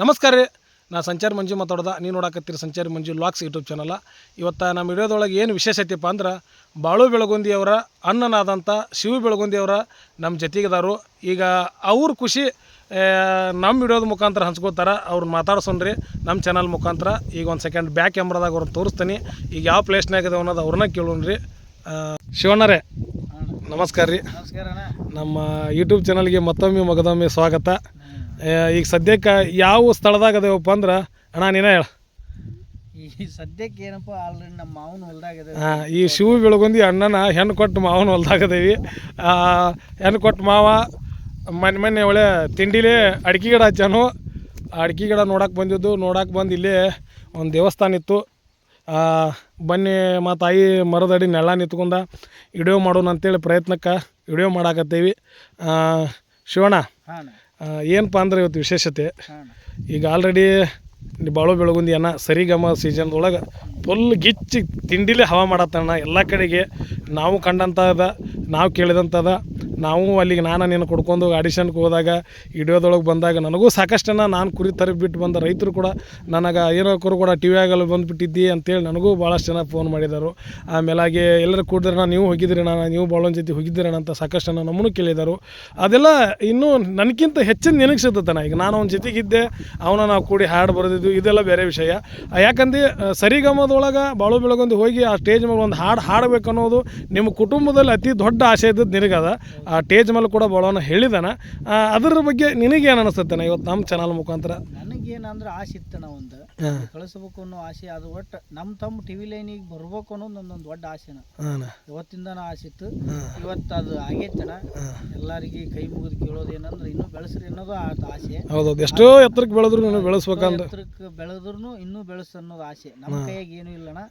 ನಮಸ್ಕಾರ ರೀ. ನಾ ಸಂಚಾರಿ ಮಂಜು ಮಾತಾಡ್ದೆ. ನೀವು ನೋಡಾಕತ್ತೀರಿ ಸಂಚಾರಿ ಮಂಜು ಲಾಕ್ಸ್ ಯೂಟ್ಯೂಬ್ ಚಾನಲ. ಇವತ್ತು ನಮ್ಮ ವಿಡಿಯೋದೊಳಗೆ ಏನು ವಿಶೇಷತೆಪ್ಪ ಅಂದ್ರೆ ಬಾಳು ಬೆಳಗುಂದಿಯವರ ಅಣ್ಣನಾದಂಥ ಶಿವ ಬೆಳಗುಂದಿಯವರ ನಮ್ಮ ಜತೆಗಿದಾರು. ಈಗ ಅವ್ರ ಖುಷಿ ನಮ್ಮ ವಿಡಿಯೋದ ಮುಖಾಂತರ ಹಂಚ್ಕೋತಾರ. ಅವ್ರನ್ನ ಮಾತಾಡ್ಸೋನ್ರಿ ನಮ್ಮ ಚಾನಲ್ ಮುಖಾಂತರ. ಈಗ ಒಂದು ಸೆಕೆಂಡ್ ಬ್ಯಾಕ್ ಕ್ಯಾಮ್ರಾದಾಗ ಅವ್ರನ್ನ ತೋರಿಸ್ತೀನಿ. ಈಗ ಯಾವ ಪ್ಲೇಸ್ನಾಗ ಇದೆ ಅನ್ನೋದು ಅವ್ರನ್ನ ಕೇಳೋಣ್ರಿ. ಶಿವಣ್ಣರೆ ನಮಸ್ಕಾರ ರೀ. ನಮ್ಮ ಯೂಟ್ಯೂಬ್ ಚಾನಲ್ಗೆ ಮತ್ತೊಮ್ಮೆ ಮಗದೊಮ್ಮೆ ಸ್ವಾಗತ. ಈಗ ಸದ್ಯಕ್ಕೆ ಯಾವ ಸ್ಥಳದಾಗ ಅದೇವಪ್ಪ ಅಂದ್ರೆ? ಅಣ್ಣ ನೀನೇ ಹೇಳ. ಈ ಸದ್ಯಕ್ಕೆ ಏನಪ್ಪ ಆಲ್ರೆಡಿ ನಮ್ಮ ಮಾವನ ಹೊಲ್ದಾಗಿದೆ ಈ ಶಿವ ಬೆಳಗುಂದಿ ಅಣ್ಣನ ಹೆಣ್ಣು ಕೊಟ್ಟು ಮಾವನ ಹೊಲ್ದಾಗದೇವಿ ಹೆಣ್ಣು ಕೊಟ್ಟು ಮಾವ ಮೊನ್ನೆ ಮೊನ್ನೆ ಒಳ್ಳೆ ತಿಂಡಿಲೇ ಅಡಿಕೆ ಗಿಡ ಹಚ್ಚಾನು. ಅಡಿಕೆ ಗಿಡ ನೋಡಕ್ಕೆ ಬಂದಿದ್ದು ನೋಡಕ್ಕೆ ಬಂದು ಇಲ್ಲೇ ಒಂದು ದೇವಸ್ಥಾನ ಇತ್ತು. ಆ, ಬನ್ನಿ ಮತ್ತು ತಾಯಿ ಮರದಡಿ ನೆಲ ನಿಂತ್ಕೊಂಡ. ವಿಡಿಯೋ ಮಾಡೋಣ ಅಂತೇಳಿ ಪ್ರಯತ್ನಕ್ಕೆ ವಿಡಿಯೋ ಮಾಡಾಕತ್ತೇವಿ. ಆ, ಶಿವಣ್ಣ ಹಾಂ ಏನಪ್ಪ ಅಂದ್ರೆ ಇವತ್ತು ವಿಶೇಷತೆ? ಈಗ ಆಲ್ರೆಡಿ ಬಾಳು ಬೆಳಗುಂದಿ ಅನ್ನ ಸರಿಗಮ ಸೀಸನ್ದೊಳಗೆ ಫುಲ್ ಗಿಚ್ಚಿ ತಿಂಡಿಲೇ ಹವಾ ಮಾಡತ್ತಣ್ಣ. ಎಲ್ಲ ಕಡೆಗೆ ನಾವು ಕಂಡಂಥದ ನಾವು ಕೇಳಿದಂಥದ, ನಾವು ಅಲ್ಲಿಗೆ ನಾನು ನೀನು ಕೊಡ್ಕೊಂಡು ಆಡಿಷನ್ಗೆ ಹೋದಾಗ, ವಿಡಿಯೋದೊಳಗೆ ಬಂದಾಗ ನನಗೂ ಸಾಕಷ್ಟನ್ನ ನಾನು ಕುರಿ ತರಿ ಬಿಟ್ಟು ಬಂದ ರೈತರು ಕೂಡ ನನಗೆ ಏನೋ ಕರು ಕೂಡ ಟಿ ವಿಯಾಗಲ್ಲಿ ಬಂದುಬಿಟ್ಟಿದ್ದಿ ಅಂತೇಳಿ ನನಗೂ ಭಾಳಷ್ಟು ಜನ ಫೋನ್ ಮಾಡಿದರು. ಆಮೇಲಾಗೆ ಎಲ್ಲರೂ ಕೂಡಿದ್ರೆ ನೀವು ಹೋಗಿದ್ರಿ ನಾನು ನೀವು ಭಾಳೊಂದು ಜೊತೆ ಹೋಗಿದ್ದೀರಣ ಅಂತ ಸಾಕಷ್ಟು ಜನ ನಮ್ಮನ್ನು ಕೇಳಿದರು. ಅದೆಲ್ಲ ಇನ್ನೂ ನನಗಿಂತ ಹೆಚ್ಚಿನ ನಿನಗೆ ಸಿಗ್ತೈತಣ್ಣ ಈಗ ನಾನು ಅವನ ಜೊತೆಗಿದ್ದೆ ಅವನ ನಾವು ಕೂಡಿ ಹಾಡು ಬರೆದಿದ್ದು ಇದೆಲ್ಲ ಬೇರೆ ವಿಷಯ. ಯಾಕಂದ್ರೆ, ಸರಿಗಮದೊಳಗೆ ಬಾಳು ಬೆಳಗೊಂದು ಹೋಗಿ ಆ ಸ್ಟೇಜ್ ಮೇಲೆ ಒಂದು ಹಾಡು ಹಾಡಬೇಕು ಅನ್ನೋದು ನಿಮ್ಮ ಕುಟುಂಬದಲ್ಲಿ ಅತಿ ದೊಡ್ಡ ಆಸೆ ಇದ್ದದ್ದು ನಿನಗದ ಆ ಟೇಜ್ ಮೇಲೆ ಕೂಡ ಭಾಳವನ್ನ ಹೇಳಿದಾನ. ಅದ್ರ ಬಗ್ಗೆ ನಿನಗೇನು ಅನಿಸ್ತೈತೆ ಇವತ್ತು ನಮ್ಮ ಚಾನಲ್ ಮುಖಾಂತರ? ನನಗೇನಂದ್ರೆ ಆಸೆ ಇತ್ತಣ್ಣ ಒಂದು ಹಾಂ. ಕಳಿಸ್ಬೇಕು ಅನ್ನೋ ಆಸೆ ಅದು ಒಟ್ಟು ನಮ್ಮ ತಮ್ಮ ಟಿವಿ ಲೈನಿಗೆ ಬರ್ಬೇಕು ಅನ್ನೋದು ನಂದೊಂದು ದೊಡ್ಡ ಆಸೆನ. ಅವತ್ತಿಂದನ ಇವತ್ತಿಂದನೂ ಆಸೆ ಇತ್ತು. ಇವತ್ತು ಅದು ಆಗೈತಣ್ಣ ಎಲ್ಲರಿಗೆ ಕೈ ಮುಗಿದು ಕೇಳೋದು ಏನಂದ್ರೆ ಇನ್ನೂ ಬೆಳೆಸ್ರಿ ಅನ್ನೋದು ಆಸೆ. ಹೌದು ಎಷ್ಟೋ ಎತ್ತರಕ್ಕೆ ಬೆಳೆದ್ರು ಬೆಳೆಸ್ಬೇಕಂದ್ರೆ ಎತ್ತರಕ್ಕೆ ಬೆಳೆದ್ರು ಇನ್ನೂ ಬೆಳೆಸ್ ಅನ್ನೋದು ಆಸೆ. ನಮ್ಮ ಕೈಯಾಗ ಏನು ಇಲ್ಲಣ್ಣ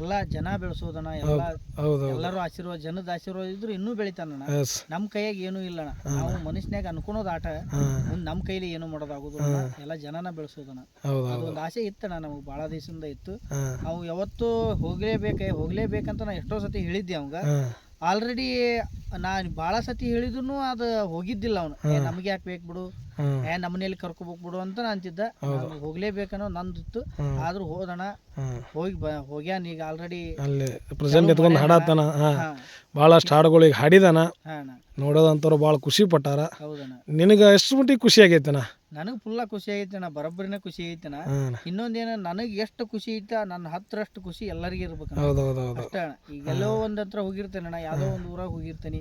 ಎಲ್ಲ ಜನ ಬೆಳೆಸೋದಣ್ಣ ಎಲ್ಲ ಎಲ್ಲರೂ ಆಶೀರ್ವಾದ ಜನದ ಆಶೀರ್ವಾದ ಇದ್ರು ಇನ್ನೂ ಬೆಳಿತಾನಣ್ಣ. ನಮ್ಮ ಕೈಯಾಗ ಏನೂ ಇಲ್ಲಣ್ಣ ನಾವು ಮನುಷ್ಯನಾಗ ಅನ್ಕೊಳೋದು ಆಟ. ನಮ್ಮ ಕೈಲಿ ಏನು ಮಾಡೋದಾಗೋದು ಎಲ್ಲ ಜನನ ಬೆಳೆಸೋದಣ್ಣ ಹೌದು ಅದೊಂದು ಆಸೆ ಇತ್ತಣ್ಣ ನಮಗೆ ಭಾಳ ದಿವಸದಿಂದ ಇತ್ತು. ಅವು ಯಾವತ್ತು ಹೋಗ್ಲೇಬೇಕ ಹೋಗ್ಲೇಬೇಕೆ ಹೋಗ್ಲೇಬೇಕಂತ ನಾ ಎಷ್ಟೋ ಸತಿ ಹೇಳಿದ್ದೆ ಅವಂಗ. ಆಲ್ರೆಡಿ ನಾನು ಭಾಳ ಸತಿ ಹೇಳಿದ್ರು ಅದು ಹೋಗಿದ್ದಿಲ್ಲ ಅವನು. ನಮಗೆ ಯಾಕೆ ಬೇಕು ಬಿಡು? ಏ ನಮ್ಮನೇಲಿ ಕರ್ಕೋಬೇಕು ಬಿಡು ಅಂತ ನಾ ಅಂತಿದ್ದ. ನಾನು ಹೋಗ್ಲೇಬೇಕನ್ನೋ ನಂದಿತ್ತು. ಆದ್ರೂ ಹೋದಣ. ಹೋಗಿ ಹೋಗ್ಯಾನ ಈಗ ಆಲ್ರೆಡಿ ಅಲ್ಲಿ ಪ್ರೆಸೆಂಟ್ ಎತ್ಕೊಂಡು ಹಾಡತ್ತಾನ ಭಾಳಷ್ಟು ಹಾಡುಗಳು ಈಗ ಹಾಡುಗಳಿಗೆ ಹಾಡಿದಾನ ನೋಡೋದಂತವ್ರು ಭಾಳ ಖುಷಿ ಪಟ್ಟಾರ. ಹೌದಣ್ಣ ನಿನಗೆ ಎಷ್ಟು ಮಟ್ಟಿಗೆ ಖುಷಿ ಆಗೈತನ ನನಗೆ ಫುಲ್ಲ ಖುಷಿ ಆಗೈತಣ ಬರೋಬ್ಬರಿನ ಖುಷಿ ಹಾಂ ಇನ್ನೊಂದೇನ ನನಗೆ ಎಷ್ಟು ಖುಷಿ ಐತ ನನ್ನ ಹತ್ರಷ್ಟು ಖುಷಿ ಎಲ್ಲರಿಗೂ ಇರ್ಬೇಕು ಅಷ್ಟೇ ಈಗ ಎಲ್ಲೋ ಒಂದ್ ಹತ್ರ ಹೋಗಿರ್ತೇನಣ್ಣ ಯಾವ್ದೋ ಒಂದ್ ಊರಾಗ ಹೋಗಿರ್ತೀನಿ.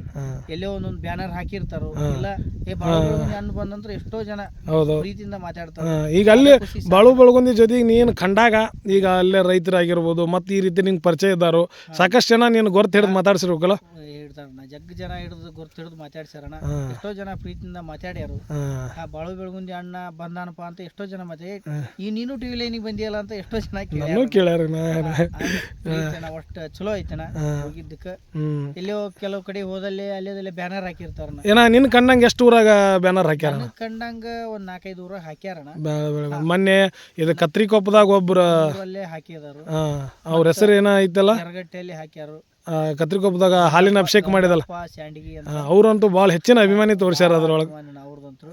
ಎಲ್ಲೋ ಒಂದೊಂದು ಬ್ಯಾನರ್ ಹಾಕಿರ್ತಾರೋ ಇಲ್ಲ ಏ ಬಾಳ ಅನ್ನ ಬಂದಂದ್ರೆ ಎಷ್ಟೋ ಜನ ಹೌದು. ಪ್ರೀತಿಯಿಂದ ಮಾತಾಡ್ತಾರೆ. ಈಗ ಅಲ್ಲಿ ಬಾಳು ಬೆಳಗುಂದಿ ಜೊತೆಗೆ ನೀನು ಕಂಡಾಗ ಈಗ ಅಲ್ಲೇ ರೈತರಾಗಿರ್ಬೋದು ಮತ್ತು ಈ ರೀತಿ ನಿಂಗೆ ಪರಿಚಯ ಇದ್ದಾರೋ ಸಾಕಷ್ಟು ಜನ ನೀನು ಗೊರ್ತು ಹಿಡಿದು ಮಾತಾಡ್ಸಿರ್ಬೇಕಲ್ಲ? ಹೇಳ್ತಾರಣ್ಣ ಜಗ್ ಜನ ಹಿಡಿದು ಗೊತ್ತು ಹಿಡಿದು ಮಾತಾಡ್ಸ್ಯಾರಣ್ಣ. ಎಷ್ಟೋ ಜನ ಪ್ರೀತಿಯಿಂದ ಮಾತಾಡ್ಯಾರು. ಆ ಬಾಳು ಬೆಳಗುಂದಿ ಅಣ್ಣ ಬಂದಾನಪ್ಪ ಅಂತ ಎಷ್ಟೋ ಜನ ಮಾತಾಡಿ ಈ ನೀನು ಟಿವಿ ಲೈನಿಗೆ ಬಂದಿಯಲ್ಲ ಅಂತ ಎಷ್ಟೋ ಜನ ಕೇಳ್ಯಾರ ಕೇಳ್ಯಾರ ಪ್ರೀತಿಯಣ್ಣ ಒಟ್ಟು ಚಲೋ ಐತಣ್ಣ ಹೋಗಿದ್ದಕ್ಕ. ಎಲ್ಲೋ ಕೆಲವು ಕಡೆ ಹೋದಲ್ಲಿ ಅಲ್ಲೇದಲ್ಲಿ ಬ್ಯಾನರ್ ಹಾಕಿರ್ತಾರಣ್ಣ. ಏನ ನಿನ್ನ ಕಣ್ಣಂಗೆ ಎಷ್ಟು ಊರಾಗ ಬ್ಯಾನರ್ ಹಾಕ್ಯಾರ ನನಗ್ ಕಂಡಂಗ ಒಂದ್ ನಾಲ್ಕೈದು ಊರ ಹಾಕ್ಯಾರಣ. ಮೊನ್ನೆ ಇದು ಕತ್ರಿಕೊಪ್ಪದಾಗ ಒಬ್ರು ಅಲ್ಲೇ ಹಾಕಿದಾರು. ಆ, ಅವ್ರ ಹೆಸರು ಏನ ಐತಲ್ಲ? ಕರಗಟ್ಟೆಯಲ್ಲಿ ಹಾಕ್ಯಾರು. ಆ, ಕತ್ರಿಕೊಪ್ಪದಾಗ ಹಾಲಿನ ಅಭಿಷೇಕ ಮಾಡಿದಲ್ಲ? ಅಪ್ಪ ಸ್ಯಾಂಡಿಗಿ ಅಂತ. ಆ, ಅವ್ರಂತೂ ಭಾಳ ಹೆಚ್ಚಿನ ಅಭಿಮಾನಿ ತೋರಿಸ್ಯಾರ ಅದ್ರೊಳಗೆ. ಅಭಿಮಾನಿನ ಅವ್ರದಂತ್ರು.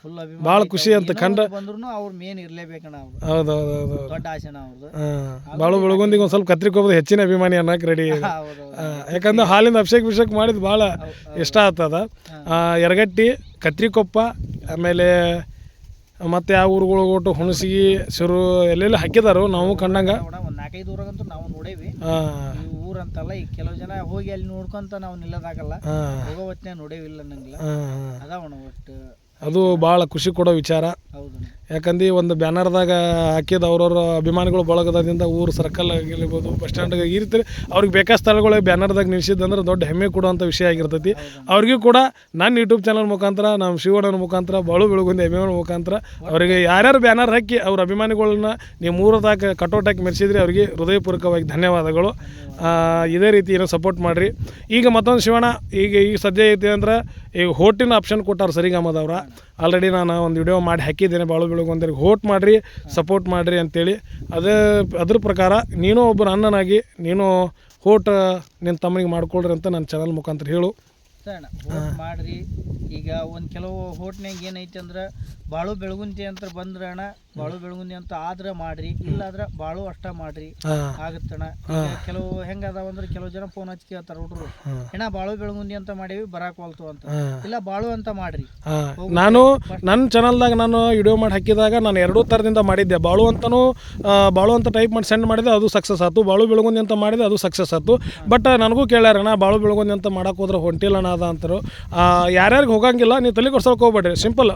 ಫುಲ್ ಅಭಿಮಾನ ಭಾಳ ಖುಷಿ ಅಂತ. ಕಂಡ ಬಂದ್ರು ಅವ್ರ ಮೇನ್ ಇರಲೇಬೇಕು ಅವ್ರು. ಹೌದು ಹೌದು ದೊಡ್ಡ ಆಸೆನ ಅವ್ರದ್ದು ಬಾಳು ಬೆಳಗುಂದಿಗೆ ಒಂದು ಸ್ವಲ್ಪ ಕತ್ರಿಕೊಪ್ಪದ ಹೆಚ್ಚಿನ ಅಭಿಮಾನಿ ಅನ್ನಕ್ಕೆ ರೆಡಿ ಇದೆ ಯಾಕಂದ್ರೆ ಹಾಲಿನ ಅಭಿಷೇಕ ಅಭಿಷೇಕ ಮಾಡಿದ್ ಭಾಳ ಇಷ್ಟ ಆಗ್ತದ ಎರಗಟ್ಟಿ ಯರಗಟ್ಟಿ ಕತ್ರಿಕೊಪ್ಪ ಆಮೇಲೆ ಮತ್ತೆ ಆ ಊರುಗಳು ಒಟ್ಟು ಹುಣಸಗಿ ಸಿರು ಎಲ್ಲೆಲ್ಲಿ ಹಾಕಿದಾರು ನಾವು ಕಂಡಂಗ. ಒಂದು ನಾಲ್ಕೈದು ಊರಾಗಂತೂ ನಾವು ನೋಡೇವಿ. ಹಾಂ ಈ ಊರಂತಲ್ಲ ಈಗ ಕೆಲವು ಜನ ಹೋಗಿ ಅಲ್ಲಿ ನೋಡ್ಕೊಂತ ನಾವು ನಿಲ್ಲದಾಗಲ್ಲ. ಹಾಂ ಹೋಗೋ ನೋಡೇವಿಲ್ಲ ನಂಗಿಲ್ಲ. ಹಾಂ ಅದಾವಣ ಒಟ್ಟು? ಅದು ಭಾಳ ಖುಷಿ ಕೊಡೋ ವಿಚಾರ. ಹೌದು. ಯಾಕಂದ್ರೆ ಒಂದು ಬ್ಯಾನರ್ದಾಗ ಹಾಕಿದ ಅವ್ರವ್ರ ಅಭಿಮಾನಿಗಳು ಬಳಗದಿಂದ ಊರು ಸರ್ಕಲ್ ಆಗಿರ್ಬೋದು ಬಸ್ ಸ್ಟ್ಯಾಂಡ್ ಈ ರೀತಿ ಅವ್ರಿಗೆ ಬೇಕಾದ ಸ್ಥಳಗಳು ಬ್ಯಾನರ್ದಾಗ ನಿಲ್ಸಿದ್ದಂದ್ರೆ ದೊಡ್ಡ ಹೆಮ್ಮೆ ಕೊಡುವಂಥ ವಿಷಯ ಆಗಿರ್ತೈತಿ. ಅವ್ರಿಗೂ ಕೂಡ ನನ್ನ ಯೂಟ್ಯೂಬ್ ಚಾನಲ್ ಮುಖಾಂತರ, ನಮ್ಮ ಶಿವಣ್ಣನ ಮುಖಾಂತರ, ಬಾಳು ಬೆಳಗುಂದ ಅಭಿಮಾನ ಮುಖಾಂತರ ಅವರಿಗೆ ಯಾರ್ಯಾರು ಬ್ಯಾನರ್ ಹಾಕಿ ಅವ್ರ ಅಭಿಮಾನಿಗಳನ್ನ ನೀವು ಮೂರದಾಗ ಕಟೌಟ್ ಹಾಕಿ ಮೆರೆಸಿದ್ರಿ ಅವರಿಗೆ ಹೃದಯಪೂರ್ವಕವಾಗಿ ಧನ್ಯವಾದಗಳು. ಇದೇ ರೀತಿ ಏನೋ ಸಪೋರ್ಟ್ ಮಾಡಿರಿ. ಈಗ ಮತ್ತೊಂದು ಶಿವಣ್ಣ, ಈಗ ಈಗ ಸದ್ಯ ಐತಿ ಅಂದ್ರೆ ಈಗ ಹೋಟಿನ ಆಪ್ಷನ್ ಕೊಟ್ಟಾರ ಸರಿಗಮದವ್ರ. ಆಲ್ರೆಡಿ ನಾನು ಒಂದು ವಿಡಿಯೋ ಮಾಡಿ ಹಾಕಿದ್ದೇನೆ ಬಾಳು ಬೆಳಗುಂದಿರಿಗೆ ಹೋಟ್ ಮಾಡಿರಿ ಸಪೋರ್ಟ್ ಮಾಡಿರಿ ಅಂತೇಳಿ. ಅದೇ ಅದ್ರ ಪ್ರಕಾರ ನೀನು ಒಬ್ಬರು ಅಣ್ಣನಾಗಿ ನೀನು ಹೋಟ್ ನಿನ್ನ ತಮ್ಮನಿಗೆ ಮಾಡ್ಕೊಳ್ರಿ ಅಂತ ನನ್ನ ಚಾನಲ್ ಮುಖಾಂತರ ಹೇಳು. ಮಾಡ್ರಿ. ಈಗ ಒಂದು ಕೆಲವು ಹೋಟ್ನ್ಯಾಗ ಏನೈತಿ ಅಂದ್ರ ಬಾಳು ಬೆಳಗುಂದಿ ಅಂತ ಬಂದ್ರೆ ಅಣ್ಣ ಬಾಳು ಬೆಳಗುಂದಿ ಅಂತ ಆದ್ರೆ ಮಾಡ್ರಿ ಇಲ್ಲಾದ್ರ ಬಾಳು ಅಷ್ಟ ಮಾಡ್ರಿ. ಆಗತ್ತಣ ಕೆಲವು ಹೆಂಗ ಅದಾವ ಅಂದ್ರೆ ಕೆಲವು ಜನ ಫೋನ್ ಹಚ್ಚಿ ಕೇಳ್ತಾರ ಹುಡುಗರು ಏನ ಬಾಳು ಬೆಳಗುಂದಿ ಅಂತ ಮಾಡೀವಿ ಬರಾಕ್ ಹೊಲ್ತು ಅಂತ. ಇಲ್ಲ ಬಾಳು ಅಂತ ಮಾಡ್ರಿ. ನಾನು ನನ್ನ ಚಾನಲ್ದಾಗ ನಾನು ವಿಡಿಯೋ ಮಾಡಿ ಹಾಕಿದಾಗ ನಾನು ಎರಡೂ ಥರದಿಂದ ಮಾಡಿದ್ದೆ. ಬಾಳು ಅಂತಾನು ಬಾಳು ಅಂತ ಟೈಪ್ ಮಾಡಿ ಸೆಂಡ್ ಮಾಡಿದೆ ಅದು ಸಕ್ಸಸ್ ಆಯ್ತು ಬಾಳು ಬೆಳಗುಂದಿ ಅಂತ ಮಾಡಿದೆ ಅದು ಸಕ್ಸಸ್ ಆತು. ಬಟ್ ನನಗೂ ಕೇಳ್ಯಾರಣ ಬಾಳು ಬೆಳಗುಂದಿ ಅಂತ ಮಾಡಕ್ಕೆ ಹೋದ್ರೆ ಹೊಂಟಿಲ್ಲ ಅದ ಅಂತಾರೆ. ಯಾರ್ಯಾರಿಗೆ ಹೋಗಂಗಿಲ್ಲ ನೀವು ತಲೆ ಕೊಡ್ಸೋಕೆ ಹೋಗ್ಬೇಡ್ರಿ. ಸಿಂಪಲ್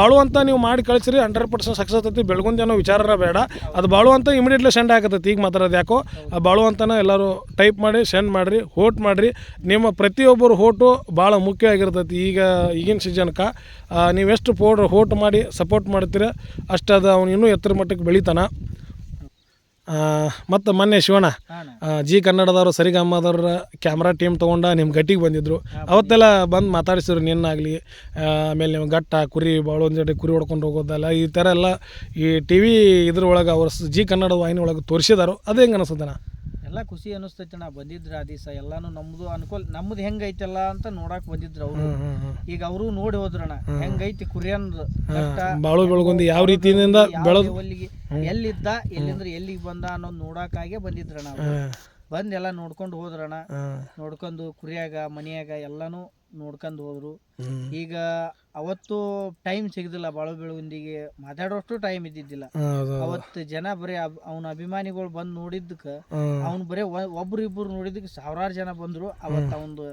ಬಾಳು ಅಂತ ನೀವು ಮಾಡಿ ಕಳಿಸ್ರಿ ಹಂಡ್ರೆಡ್ ಪರ್ಸೆಂಟ್ ಸಕ್ಸಸ್ ಆಗ್ತೈತಿ, ಬೆಳಗುಂದ ಏನೋ ವಿಚಾರನ ಬೇಡ. ಅದು ಬಾಳು ಅಂತ ಇಮಿಡಿಯೇಟ್ಲಿ ಸೆಂಡ್ ಆಗತ್ತೆ, ಈಗ ಮಾತಾಡೋದು ಯಾಕೋ? ಆ ಬಾಳು ಅಂತಲೇ ಎಲ್ಲರೂ ಟೈಪ್ ಮಾಡಿ ಸೆಂಡ್ ಮಾಡಿರಿ ಹೋಟ್ ಮಾಡಿರಿ. ನಿಮ್ಮ ಪ್ರತಿಯೊಬ್ಬರು ಹೋಟು ಭಾಳ ಮುಖ್ಯವಾಗಿರ್ತೈತಿ ಈಗ ಈಗಿನ ಸೀಸನ್ಗೆ ನೀವೆಷ್ಟು ಪೋಡ್ ಹೋಟ್ ಮಾಡಿ ಸಪೋರ್ಟ್ ಮಾಡ್ತೀರ, ಅಷ್ಟು ಅದು ಅವ್ನು ಇನ್ನೂ ಎತ್ತರ ಮಟ್ಟಕ್ಕೆ ಬೆಳಿತಾನ. ಮತ್ತು ಮೊನ್ನೆ ಶಿವಣ್ಣ ಜಿ ಕನ್ನಡದವರು ಸರಿಗಮ್ಮದವ್ರ ಕ್ಯಾಮ್ರಾ ಟೀಮ್ ತೊಗೊಂಡ ನಿಮ್ಮ ಗಟ್ಟಿಗೆ ಬಂದಿದ್ದರು ಅವತ್ತೆಲ್ಲ ಬಂದು ಮಾತಾಡಿಸಿದ್ರು ನಿನ್ನಾಗಲಿ. ಆಮೇಲೆ ನೀವು ಗಟ್ಟ ಕುರಿ ಭಾಳ ಒಂದು ಜೊತೆ ಕುರಿ ಹೊಡ್ಕೊಂಡು ಹೋಗೋದಲ್ಲ ಈ ಥರ ಎಲ್ಲ ಈ ಟಿ ವಿ ಇದ್ರೊಳಗೆ ಅವ್ರ ಜಿ ಕನ್ನಡದ ವಾಹಿನಿ ಒಳಗೆ ತೋರಿಸಿದಾರು. ಅದು ಹೆಂಗೆ ಅನಿಸ್ತದಣ್ಣ ಎಲ್ಲ ಖುಷಿ ಅನಿಸ್ತೈತಿ ಅಣ್ಣ ಬಂದಿದ್ರ ಆ ದಿವಸ. ಎಲ್ಲಾನು ನಮ್ದು ಅನುಕೂಲ ನಮ್ದು ಹೆಂಗೈತಲ್ಲ ಅಂತ ನೋಡಾಕ್ ಬಂದಿದ್ರು ಅವರು. ಈಗ ಅವರು ನೋಡಿ ಹೋದ್ರಣ. ಹೆಂಗೈತಿ ಕುರಿಯನ್ದು. ಕಷ್ಟ ಬಾಳು ಬೆಳಗುಂದಿ ಯಾವ ರೀತಿಯಿಂದ ಬೆಳೆದು ಲೆವೆಲ್ಲಿಗೆ ಎಲ್ಲಿದ್ದ ಎಲ್ಲಿಂದ್ರ ಎಲ್ಲಿಗೆ ಬಂದ ಅನ್ನೋದು ನೋಡಕ್ಕಾಗೆ ಬಂದಿದ್ರ ನಾವು ಬಂದ್ ಎಲ್ಲ ನೋಡ್ಕೊಂಡು ಹೋದ್ರಣ. ನೋಡ್ಕೊಂಡು ಕುರಿಯಾಗ ಮನಿಯಾಗ ಎಲ್ಲಾನು ನೋಡ್ಕೊಂಡು ಹೋದ್ರು. ಈಗ ಅವತ್ತು ಟೈಮ್ ಸಿಗದಿಲ್ಲ ಬಾಳು ಬೆಳಗುಂದಿಗೆ ಮಾತಾಡೋಷ್ಟು ಟೈಮ್ ಇದ್ದಿದ್ದಿಲ್ಲ. ಅವತ್ತು ಜನ ಬರೀ ಅವನ ಅಭಿಮಾನಿಗಳು ಬಂದು ನೋಡಿದ್ದಕ್ಕ ಅವ್ನು ಬರೀ ಒಬ್ರು ಇಬ್ರು ನೋಡಿದ್ದಕ್ಕೆ ಸಾವಿರಾರು ಜನ ಬಂದ್ರು. ಅವತ್ತು ಅವನು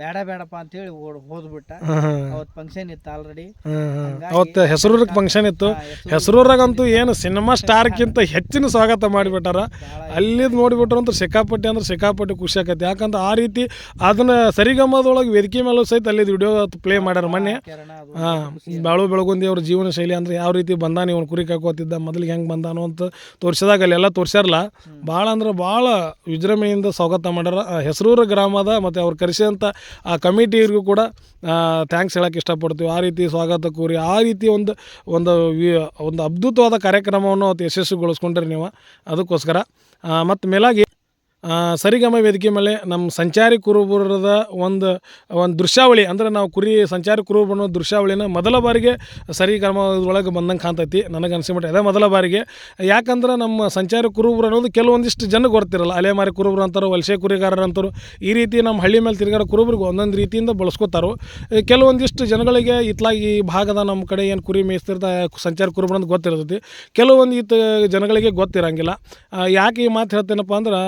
ಬೇಡ ಬೇಡಪ್ಪ ಅಂತೇಳಿ ಓಡ್ ಹೋದ್ಬಿಟ್ಟ. ಅವತ್ ಫಂಕ್ಷನ್ ಇತ್ತು ಆಲ್ರೆಡಿ ಅವತ್ತು ಹೆಸರೂರಿಗೆ ಫಂಕ್ಷನ್ ಇತ್ತು. ಹೆಸರೂರಾಗಂತೂ ಏನು ಸಿನಿಮಾ ಸ್ಟಾರ್ಕ್ಕಿಂತ ಹೆಚ್ಚಿನ ಸ್ವಾಗತ ಮಾಡಿಬಿಟ್ಟಾರ. ಅಲ್ಲಿದ್ ನೋಡಿಬಿಟ್ರು ಅಂತ ಸಿಕ್ಕಾಪಟ್ಟೆ ಅಂದ್ರೆ ಸಿಕ್ಕಾಪಟ್ಟೆ ಖುಷಿ ಆಕೈತಿ. ಯಾಕಂದ್ರೆ ಆ ರೀತಿ ಅದನ್ನ ಸರಿಗಮದೊಳಗೆ ವೇದಿಕೆ ಮೇಲೂ ಸಹಿತ ಅಲ್ಲಿ ವಿಡಿಯೋ ಪ್ಲೇ ಮಾಡ್ಯಾರ ಮೊನ್ನೆ. ಹಾಂ ಬಾಳು ಬೆಳಗುಂದಿ ಅವ್ರ ಜೀವನ ಶೈಲಿ ಅಂದ್ರೆ ಯಾವ ರೀತಿ ಬಂದಾನ ಇವನು ಕುರಿ ಕಾಕೋತಿದ್ದ ಮೊದಲಿಗೆ ಹೆಂಗೆ ಬಂದಾನು ಅಂತ ತೋರಿಸಿದಾಗ ಅಲ್ಲೆಲ್ಲ ತೋರಿಸ್ಯಾರಲ್ಲ ಭಾಳ ಅಂದ್ರೆ ಭಾಳ ವಿಜೃಂಭಣೆಯಿಂದ ಸ್ವಾಗತ ಮಾಡ್ಯಾರ. ಹೆಸರೂರ ಗ್ರಾಮದ ಮತ್ತು ಅವ್ರು ಕರೆಸಿದಂಥ ಆ ಕಮಿಟಿಯವ್ರಿಗೂ ಕೂಡ ಥ್ಯಾಂಕ್ಸ್ ಹೇಳಕ್ಕೆ ಇಷ್ಟಪಡ್ತೀವಿ. ಆ ರೀತಿ ಸ್ವಾಗತ ಕೋರಿ ಆ ರೀತಿ ಒಂದು ಒಂದು ವಿ- ಒಂದು ಅದ್ಭುತವಾದ ಕಾರ್ಯಕ್ರಮವನ್ನು ಅವತ್ತು ಯಶಸ್ವಿಗೊಳಿಸ್ಕೊಂಡ್ರಿ ನೀವು. ಅದಕ್ಕೋಸ್ಕರ ಮತ್ತು ಮೇಲಾಗಿ ಸರಿಗಮ ವೇದಿಕೆ ಮೇಲೆ ನಮ್ಮ ಸಂಚಾರಿ ಕುರುಬರದ ಒಂದು ಒಂದು ದೃಶ್ಯಾವಳಿ, ಅಂದರೆ ನಾವು ಕುರಿ ಸಂಚಾರಿ ಕುರುಬ ಅನ್ನೋ ದೃಶ್ಯಾವಳಿನ ಮೊದಲ ಬಾರಿಗೆ ಸರಿಗಮ ಒಳಗೆ ಬಂದಂಗೆ ಕಾಣ್ತೈತಿ, ನನಗೆ ಅನಿಸಿಬಿಟ್ಟು. ಅದೇ ಮೊದಲ ಬಾರಿಗೆ. ಯಾಕಂದ್ರೆ ನಮ್ಮ ಸಂಚಾರಿ ಕುರುಬರು ಅನ್ನೋದು ಕೆಲವೊಂದಿಷ್ಟು ಜನಕ್ಕೆ ಗೊತ್ತಿರಲ್ಲ ಅಲೆಮಾರಿ ಕುರುಬರು ಅಂತಾರೋ, ವಲಸೆ ಕುರಿಗಾರರು ಅಂತಾರೆ, ಈ ರೀತಿ ನಮ್ಮ ಹಳ್ಳಿ ಮೇಲೆ ತಿರುಗಾಡೋ ಕುರುಬರಿಗೆ ಒಂದೊಂದು ರೀತಿಯಿಂದ ಬಳಸ್ಕೋತಾರೋ. ಕೆಲವೊಂದಿಷ್ಟು ಜನಗಳಿಗೆ ಇತ್ಲಾಗಿ ಈ ಭಾಗದ ನಮ್ಮ ಕಡೆ ಏನು ಕುರಿ ಮೇಯಿಸ್ತಿರ್ತ, ಸಂಚಾರಿ ಕುರುಬರು ಅಂತ ಗೊತ್ತಿರ್ತೈತಿ. ಕೆಲವೊಂದು ಜನಗಳಿಗೆ ಗೊತ್ತಿರಂಗಿಲ್ಲ. ಯಾಕೆ ಈ ಮಾತು ಹೇಳ್ತೇನಪ್ಪ ಅಂದ್ರೆ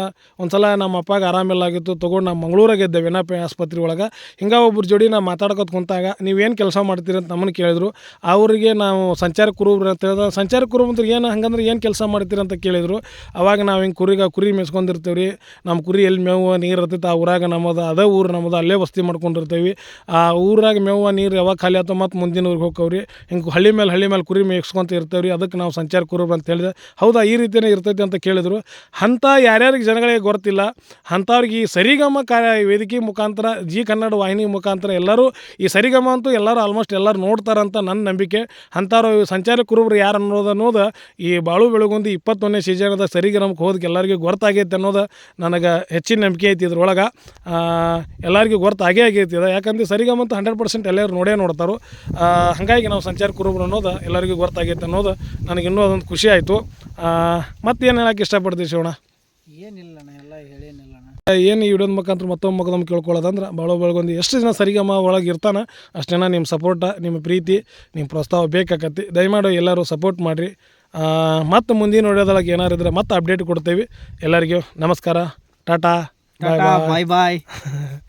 ಸಲ ನಮ್ಮ ಅಪ್ಪಗೆ ಆರಾಮಿಲ್ಲಾಗಿತ್ತು ತೊಗೊಂಡು ನಾವು ಮಂಗಳೂರಾಗ ಇದ್ದೆ ವಿನಾಪೆ ಆಸ್ಪತ್ರೆ ಒಳಗೆ. ಹಿಂಗೆ ಒಬ್ಬರು ಜೋಡಿ ನಾವು ಮಾತಾಡ್ಕೊತ ಕುಂತಾಗ ನೀವೇನು ಕೆಲಸ ಮಾಡ್ತೀರಿ ಅಂತ ನಮ್ಮನ್ನು ಕೇಳಿದ್ರು. ಅವರಿಗೆ ನಾವು ಸಂಚಾರ ಕುರುಬ್ರು ಅಂತ ಹೇಳಿದ, ಸಂಚಾರ ಕುರುಬ್ ಅಂದ್ರೆ ಏನು, ಹಂಗಂದ್ರೆ ಏನು ಕೆಲಸ ಮಾಡ್ತೀರಿ ಅಂತ ಕೇಳಿದರು. ಅವಾಗ ನಾವು ಹಿಂಗೆ ಕುರಿಗೆ ಕುರಿ ಮೇಯ್ಸ್ಕೊಂಡಿರ್ತೀವಿ ರೀ ನಮ್ಮ ಕುರಿ ಎಲ್ಲಿ ಮೇವು, ನೀರು ಇರ್ತೈತೆ ಆ ಊರಾಗ ನಮ್ಮದು ಅದೇ ಊರು ನಮ್ಮದು ಅಲ್ಲೇ ವಸ್ತಿ ಮಾಡ್ಕೊಂಡಿರ್ತೀವಿ. ಆ ಊರಾಗ ಮೇವು, ನೀರು ಯಾವಾಗ ಖಾಲಿ ಆಯ್ತು ಮತ್ತು ಮುಂದಿನ ಊರಿಗೆ ಹೋಗ್ಕವ್ರಿ. ಹಿಂಗೆ ಹಳ್ಳಿ ಮೇಲೆ ಹಳ್ಳಿ ಮೇಲೆ ಕುರಿ ಮೇಯಿಸ್ಕೊಂತ ಇರ್ತೇವೆ ರೀ ಅದಕ್ಕೆ ನಾವು ಸಂಚಾರ ಕುರುಬ್ರು ಅಂತ ಹೇಳಿದೆ, ಹೌದಾ, ಈ ರೀತಿಯೇ ಇರ್ತೈತೆ ಅಂತ ಕೇಳಿದರು. ಅಂಥ ಯಾರ್ಯಾರಿಗೆ ಜನಗಳಿಗೆ ಗೊತ್ತಿಲ್ಲ. ಅಂಥವ್ರಿಗೆ ಈ ಸರಿಗಮ ಕಾರ್ಯ ವೇದಿಕೆ ಮುಖಾಂತರ, ಜಿ ಕನ್ನಡ ವಾಹಿನಿ ಮುಖಾಂತರ ಎಲ್ಲರೂ ಈ ಸರಿಗಮ ಅಂತೂ ಎಲ್ಲರೂ ಆಲ್ಮೋಸ್ಟ್ ಎಲ್ಲರೂ ನೋಡ್ತಾರಂತ ನನ್ನ ನಂಬಿಕೆ. ಅಂಥವ್ರು ಸಂಚಾರ ಕುರುಬರು ಯಾರು ಅನ್ನೋದು ಅನ್ನೋದು ಈ ಬಾಳು ಬೆಳಗುಂದಿ ಇಪ್ಪತ್ತೊಂದನೇ ಸೀಸನದ ಸರಿಗಮಕ್ಕೆ ಹೋದಕ್ಕೆ ಎಲ್ಲರಿಗೂ ಗೊತ್ತಾಗೈತೆ ಅನ್ನೋದು ನನಗೆ ಹೆಚ್ಚಿನ ನಂಬಿಕೆ ಐತಿ ಇದ್ರೊಳಗೆ. ಎಲ್ಲರಿಗೂ ಗೊತ್ತಾಗೇ ಆಗೈತಿ ಇದು. ಯಾಕಂದ್ರೆ ಸರಿಗಮ ಅಂತ ಹಂಡ್ರೆಡ್ ಪರ್ಸೆಂಟ್ ಎಲ್ಲರೂ ನೋಡೇ ನೋಡ್ತಾರೆ. ಹಾಗಾಗಿ ನಾವು ಸಂಚಾರ ಕುರುಬರು ಅನ್ನೋದು ಎಲ್ಲರಿಗೂ ಗೊತ್ತಾಗೈತೆ ಅನ್ನೋದು ನನಗೆ ಇನ್ನೂ ಅದೊಂದು ಖುಷಿ ಆಯಿತು. ಮತ್ತೇನು ಹೇಳಕ್ಕೆ ಇಷ್ಟಪಡ್ತೀವಿ ಶಿವಣ್ಣ? ಏನಿಲ್ಲ ಅಣ್ಣ ಎಲ್ಲ ಹೇಳೇನಿಲ್ಲ ಅಣ್ಣ ಏನು ಈ ವಿಡಿಯೋದ ಮುಖಾಂತರ ಮತ್ತೊಮ್ಮೆ ಮುಖದಮ್ಮ ಕೇಳ್ಕೊಳ್ಳೋದಂದ್ರೆ ಭಾಳ ಬೆಳಗೊಂದು ಎಷ್ಟು ಜನ ಸರಿಗಮ ಒಳಗೆ ಇರ್ತಾನೆ ಅಷ್ಟು ಜನ ನಿಮ್ಮ ಸಪೋರ್ಟ ನಿಮ್ಮ ಪ್ರೀತಿ ನಿಮ್ಮ ಪ್ರೋತ್ಸಾಹ ಬೇಕಾಕತ್ತಿ. ದಯಮಾಡಿ ಎಲ್ಲರೂ ಸಪೋರ್ಟ್ ಮಾಡಿರಿ. ಮತ್ತು ಮುಂದಿನ ವಿಡಿಯೋದೊಳಗೆ ಏನಾರು ಇದ್ರೆ ಮತ್ತೆ ಅಪ್ಡೇಟ್ ಕೊಡ್ತೇವೆ. ಎಲ್ಲರಿಗೂ ನಮಸ್ಕಾರ. ಟಾಟಾ. ಬಾಯ್ ಬಾಯ್.